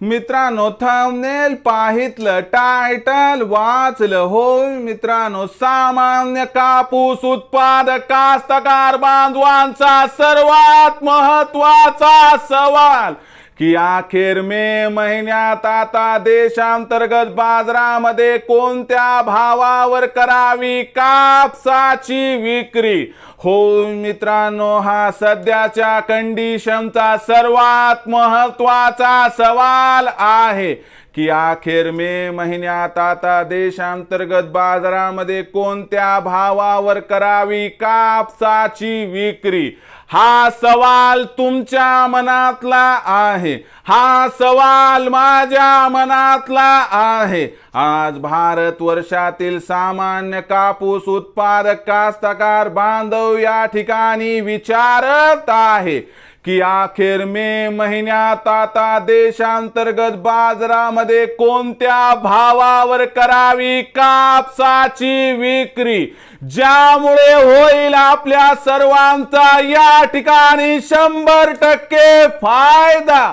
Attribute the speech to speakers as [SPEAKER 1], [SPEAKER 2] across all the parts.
[SPEAKER 1] मित्रांनो thumbnail पाहितलं title वाचलं. होय मित्रांनो सामान्य कापूस उत्पादक कास्तकार बांधवांचा सर्वात महत्त्वाचा सवाल की अखेर मे महिन्यात आता देशांतर्गत बाजारामध्ये कोणत्या भावावर करावी कापसाची विक्री? हो मित्रांनो हा सध्याच्या कंडिशनचा सर्वात महत्त्वाचा सवाल आहे की अखेर मे महिन्यात आता देशांतर्गत बाजारामध्ये कोणत्या भावावर करावी कापसाची विक्री? हा सवाल तुमच्या मनातला आहे. हा सवाल माझ्या मनातला आहे. आज भारत वर्षातील सामान्य कापूस उत्पादक कास्तकार बांधव या ठिकाणी विचारत आहे की अखेर मे महिन्यात आता देशांतर्गत बाजारामध्ये कोणत्या भावावर करावी कापसाची विक्री? ज्यामुळे होईल आपल्या सर्वांचा या ठिकाणी शंभर टक्के फायदा.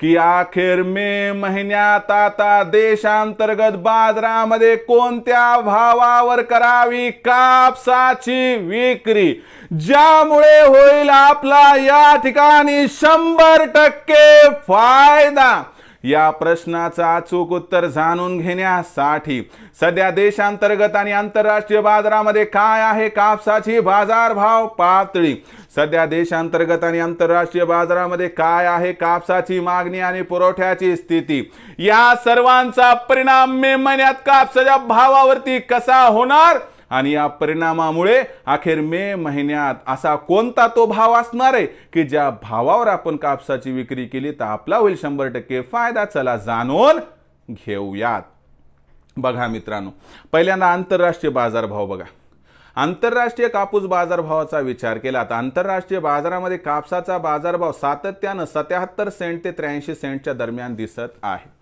[SPEAKER 1] की अखेर मे महिन्यात आता देशांतर्गत बाजारामध्ये कोणत्या भावावर करावी कापसाची विक्री? ज्यामुळे होईल आपला या ठिकाणी शंभर टक्के फायदा. या प्रश्नाचा अचूक उत्तर जाणून घेण्यासाठी सध्या देशांतर्गत आणि आंतरराष्ट्रीय बाजारामध्ये काय आहे कापसाची बाजारभाव पातळी? सध्या देशांतर्गत आणि आंतरराष्ट्रीय बाजारामध्ये काय आहे कापसाची मागणी आणि पुरवठ्याची स्थिती? या सर्वांचा परिणाम मे महिन्यात कापसाच्या भावावरती कसा होणार? आणि या परिणामामुळे अखेर मे महिन्यात असा कोणता तो भाव असणार आहे की ज्या भावावर आपण कापसाची विक्री केली तर आपला होईल शंभर टक्के फायदा? चला जाणून घेऊयात. बघा मित्रांनो पहिल्यांदा आंतरराष्ट्रीय बाजारभाव बघा. आंतरराष्ट्रीय कापूस बाजारभावाचा विचार केला तर आंतरराष्ट्रीय बाजारामध्ये कापसाचा बाजारभाव सातत्यानं सत्याहत्तर सेंट ते त्र्याऐंशी सेंटच्या दरम्यान दिसत आहे.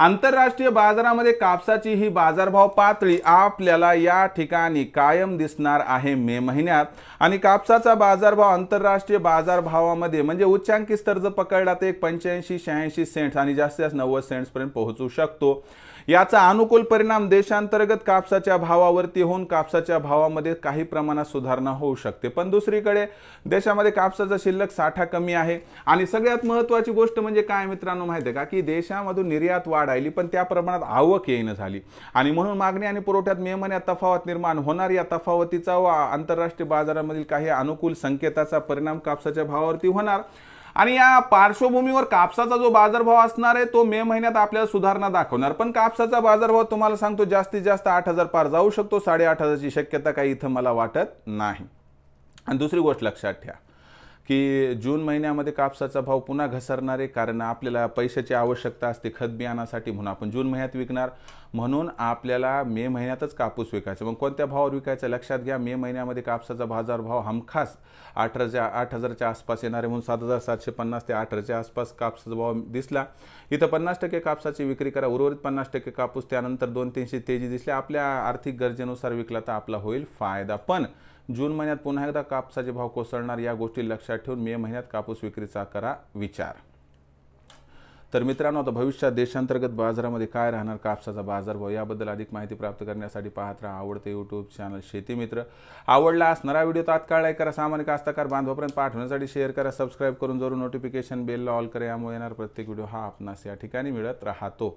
[SPEAKER 1] आंतरराष्ट्रीय बाजारामध्ये कापसाची ही बाजारभाव पातळी आपल्याला या ठिकाणी कायम दिसणार आहे मे महिन्यात. आणि कापसाचा बाजारभाव आंतरराष्ट्रीय बाजारभावामध्ये म्हणजे उच्चांकी स्तर जर पकडला तर एक पंच्याऐंशी शहाऐंशी सेंट्स आणि जास्तीत जास्त नव्वद सेंट्सपर्यंत पोहोचू शकतो. याचा अनुकूल परिणाम देशांतर्गत कापसाच्या भावावरती होऊन कापसाच्या भावामध्ये काही प्रमाणात सुधारणा होऊ शकते. पण दुसरीकडे देशामध्ये कापसाचा शिल्लक साठा कमी आहे. आणि सगळ्यात महत्त्वाची गोष्ट म्हणजे काय मित्रांनो माहिती आहे का? की देशामधून निर्यात वाढ वाढायली पण त्या प्रमाणात आवक येईन झाली. आणि म्हणून मागणी आणि पुरवठ्यात मे महिन्यात तफावत निर्माण होणार या तफावतीचा व आंतरराष्ट्रीय बाजारामधील काही अनुकूल संकेताचा परिणाम कापसाच्या भावावरती होणार. आणि या पार्श्वभूमीवर कापसाचा जो बाजारभाव असणार आहे तो मे महिन्यात आपल्याला सुधारणा दाखवणार. पण कापसाचा बाजारभाव तुम्हाला सांगतो जास्तीत जास्त आठ हजार पार जाऊ शकतो. साडेआठ हजारची शक्यता काही इथं मला वाटत नाही. आणि दुसरी गोष्ट लक्षात ठेवा. की जून महिन्यामध्ये कापसाचा भाव पुन्हा घसरणार आहे कारण आपल्याला पैशाची आवश्यकता असते खत बियाणासाठी म्हणून आपण जून महिन्यात विकणार. म्हणून आपल्याला मे महिन्यातच कापूस विकायचा. मग कोणत्या भावावर विकायचं? लक्षात घ्या मे महिन्यामध्ये कापसाचा बाजारभाव हमखास आठ हजारच्या आठ हजारच्या आसपास येणार आहे म्हणून सात हजार सातशे पन्नास ते आठ हजारच्या आसपास कापसाचा भाव दिसला. इथं पन्नास टक्के कापसाची विक्री करा उर्वरित पन्नास टक्के कापूस त्यानंतर दोन तीनशे तेजी दिसली. आपल्या आर्थिक गरजेनुसार विकला तर आपला होईल फायदा. पण जून महिन्यात पुन्हा एकदा कापसाचे भाव कोसळणार या गोष्टी लक्षात ठेवून मे महिन्यात कापूस विक्रीचा करा विचार. तर मित्रांनो आता भविष्यात देशांतर्गत बाजारामध्ये काय राहणार कापसाचा बाजारभाव याबद्दल अधिक माहिती प्राप्त करण्यासाठी पाहत राहा आवडते यूट्यूब चॅनल शेती मित्र. आवडला असणारा व्हिडिओ तात्काळ लाईक करा सामान्य कास्तकार बांधवापर्यंत पाठवण्यासाठी शेअर करा सबस्क्राईब करून जरूर नोटिफिकेशन बेलला ऑल करा यामुळे येणार प्रत्येक व्हिडिओ हा आपणास या ठिकाणी मिळत राहतो.